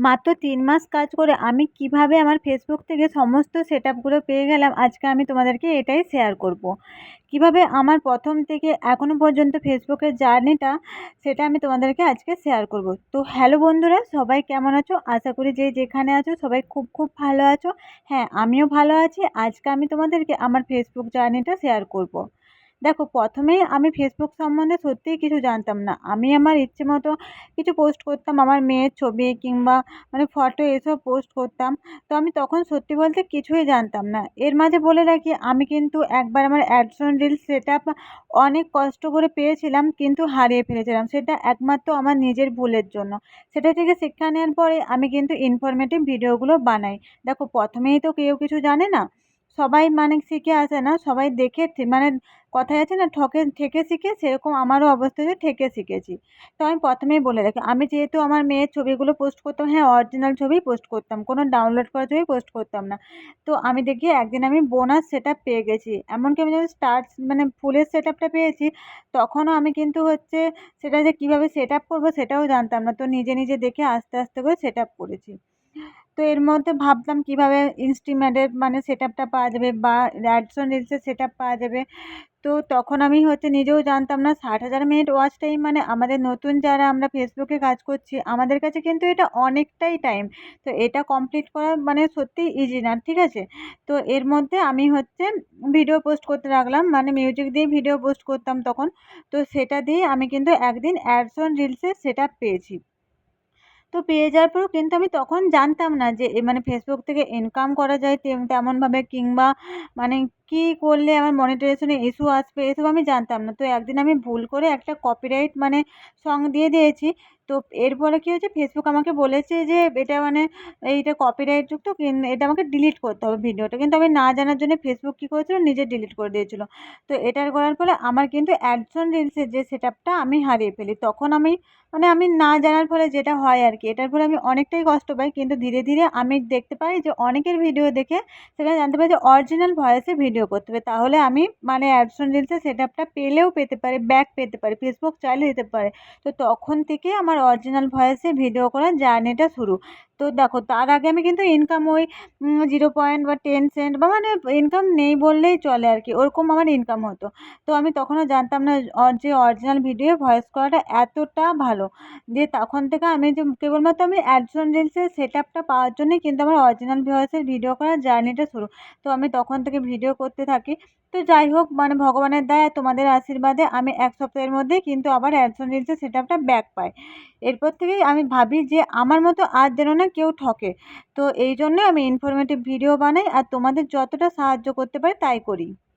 মাত্র তিন মাস কাজ করে আমি কীভাবে আমার ফেসবুক থেকে সমস্ত সেট আপগুলো পেয়ে গেলাম, আজকে আমি তোমাদেরকে এটাই শেয়ার করব। কীভাবে আমার প্রথম থেকে এখনও পর্যন্ত ফেসবুকের জার্নিটা সেটা আমি তোমাদেরকে আজকে শেয়ার করব। তো হ্যালো বন্ধুরা, সবাই কেমন আছো? আশা করি যে যেখানে আছো সবাই খুব খুব ভালো আছো। হ্যাঁ আমিও ভালো আছি। আজকে আমি তোমাদেরকে আমার ফেসবুক জার্নিটা শেয়ার করব। দেখো প্রথমেই আমি ফেসবুক সম্বন্ধে সত্যিই কিছু জানতাম না। আমি আমার ইচ্ছে মতো কিছু পোস্ট করতাম, আমার মেয়ের ছবি কিংবা মানে ফটো এসব পোস্ট করতাম। তো আমি তখন সত্যি বলতে কিছুই জানতাম না। এর মাঝে বলে রাখি, আমি কিন্তু একবার আমার অ্যাডসন রিলস সেট অনেক কষ্ট করে পেয়েছিলাম, কিন্তু হারিয়ে ফেলেছিলাম। সেটা একমাত্র আমার নিজের ভুলের জন্য। সেটা থেকে শিক্ষা নেওয়ার পরে আমি কিন্তু ইনফরমেটিভ ভিডিওগুলো বানাই। দেখো, প্রথমেই তো কেউ কিছু জানে না। সবাই মানে শিখে আসে না, সবাই দেখে মানে কথায় আছে না, ঠকে, ঠেকে শিখে সেরকম আমারও অবস্থা হয়েছে, ঠেকে শিখেছি। তো আমি প্রথমেই বলে রাখি, আমি যেহেতু আমার মেয়ের ছবিগুলো পোস্ট করতাম হ্যাঁ অরিজিনাল ছবিই পোস্ট করতাম, কোনো ডাউনলোড করা ছবি পোস্ট করতাম না। তো আমি দেখি একদিন আমি বোনাস সেট আপ পেয়ে গেছি, এমনকি আমি যখন স্টার্ট মানে ফুলের সেট আপটা পেয়েছি, তখনও আমি কিন্তু হচ্ছে সেটা যে কীভাবে সেট আপ করব সেটাও জানতাম না, তো নিজে নিজে দেখে আস্তে আস্তে করে সেট আপ করেছি। তো এর মধ্যে ভাবতাম কীভাবে ইনস্টিমেটের মানে সেট আপটা পাওয়া যাবে বা অ্যাডসন রিলসের সেট আপ পাওয়া যাবে। তো তখন আমি হচ্ছে নিজেও জানতাম না, ষাট হাজার মিনিট ওয়াচ টাইম মানে আমাদের নতুন যারা আমরা ফেসবুকে কাজ করছি, আমাদের কাছে কিন্তু এটা অনেকটাই টাইম তো এটা কমপ্লিট করা মানে সত্যিই ইজি না, ঠিক আছে? তো এর মধ্যে আমি হচ্ছে ভিডিও পোস্ট করতে লাগলাম মানে মিউজিক দিয়ে ভিডিও পোস্ট করতাম তখন। তো সেটা দিয়ে আমি কিন্তু একদিন অ্যাডসন রিলসের সেট আপ পেয়েছি। তো পেয়ে যাওয়ার পরেও কিন্তু আমি তখন জানতাম না যে মানে ফেসবুক থেকে ইনকাম করা যায় তেমনভাবে কিংবা মানে কী করলে আমার মনিটাইজেশনে ইস্যু আসবে এসব আমি জানতাম না। তো একদিন আমি ভুল করে একটা কপিরাইট মানে সং দিয়ে দিয়েছি। তো এরপরে কী হয়েছে? ফেসবুক আমাকে বলেছে যে এটা মানে এইটা কপিরাইটযুক্ত এটা আমাকে ডিলিট করতে হবে ভিডিওটা। কিন্তু আমি না জানার জন্য ফেসবুক কী করেছিল? নিজে ডিলিট করে দিয়েছিল। তো এটার করার ফলে আমার কিন্তু অ্যাডসন রিলসের যে সেট আমি হারিয়ে ফেলি। তখন আমি মানে আমি না জানার ফলে যেটা হয় আর কি, এটার ফলে আমি অনেকটাই কষ্ট পাই। কিন্তু ধীরে ধীরে আমি দেখতে পাই যে অনেকের ভিডিও দেখে সেখানে জানতে পারি যে অরিজিনাল ভয়েসে ভিডিও করতে হবে। তাহলে আমি মানে অ্যাডসন রিলসের সেট আপটা পেলেও পেতে পারি ব্যাক পেতে পারি ফেসবুক চাইলে দিতে পারে। তো তখন থেকে আমার অরিজিনাল ভয়েসে ভিডিও করার জার্নিটা শুরু। তো দেখো, তার আগে আমি কিন্তু ইনকাম ওই জিরো পয়েন্ট বা টেন সেন্ট বা মানে ইনকাম নেই বললেই চলে আর কি, ওরকম আমার ইনকাম হতো। তো আমি তখনও জানতাম না যে অরিজিনাল ভিডিও ভয়েস করাটা এতটা ভালো। দিয়ে তখন থেকে আমি যে কেবলমাত্র আমি অ্যাডসন রিলসের সেট আপটা পাওয়ার জন্যই কিন্তু আমার অরিজিনাল ভয়েসের ভিডিও করার জার্নিটা শুরু। তো আমি তখন থেকে ভিডিও করতে থাকি। তো যাই হোক মানে ভগবানের দয়া, তোমাদের আশীর্বাদে আমি এক সপ্তাহের মধ্যে কিন্তু আবার অ্যাডসন রিলসের সেট আপটা ব্যাক পাই। এরপর থেকেই আমি ভাবি যে আমার মতো আর যেন না কেউ ঠকে। তো এই জন্যে আমি ইনফরমেটিভ ভিডিও বানাই আর তোমাদের যতটা সাহায্য করতে পারি তাই করি।